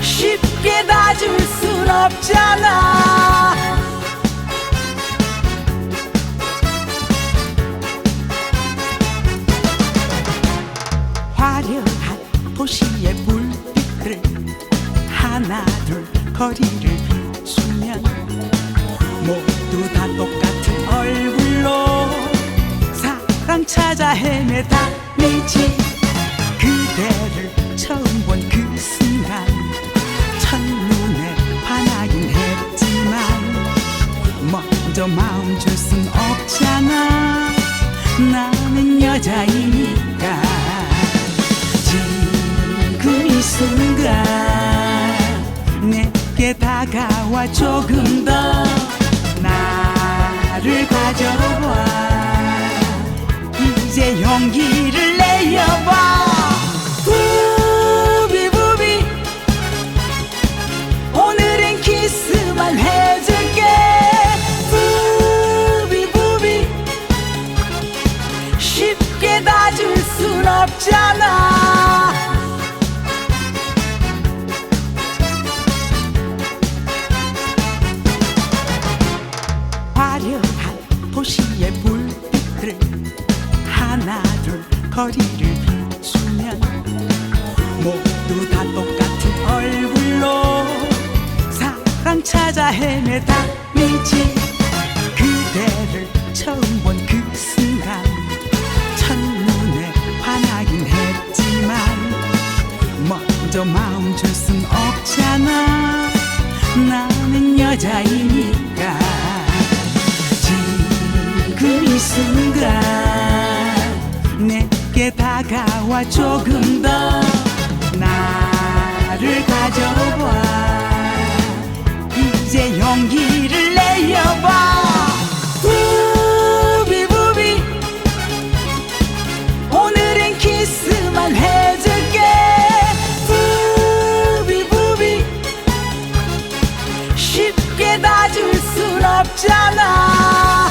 쉽게 놔줄 순 없잖아 화려한 도시의 불빛들 하나 둘 거리를 비추면 모두 다 똑같은 얼굴로 사랑 찾아 헤매다 내지 그대를 처음 본 그 순간 첫눈에 반하긴 했지만 먼저 마음 줄 순 없잖아. 나는 여자이니까 다가와 조금 더 나를 가져봐 이제 용기를 내어봐. 부비부비 오늘은 키스만 해줄게. 부비부비 쉽게 놔줄 순 없잖아 거리를 비추면 모두 다 똑같은 얼굴로 사랑 찾아 헤매다 미지. 그대를 처음 본 그 순간 첫눈에 반하긴 했지만 먼저 마음 줄 순 없잖아. 나는 여자이 와 조금 더 나를 가져와. 이제 용기를 내어봐. 부비부비 오늘은 키스만 해줄게. 부비부비 쉽게 다 줄 순 없잖아.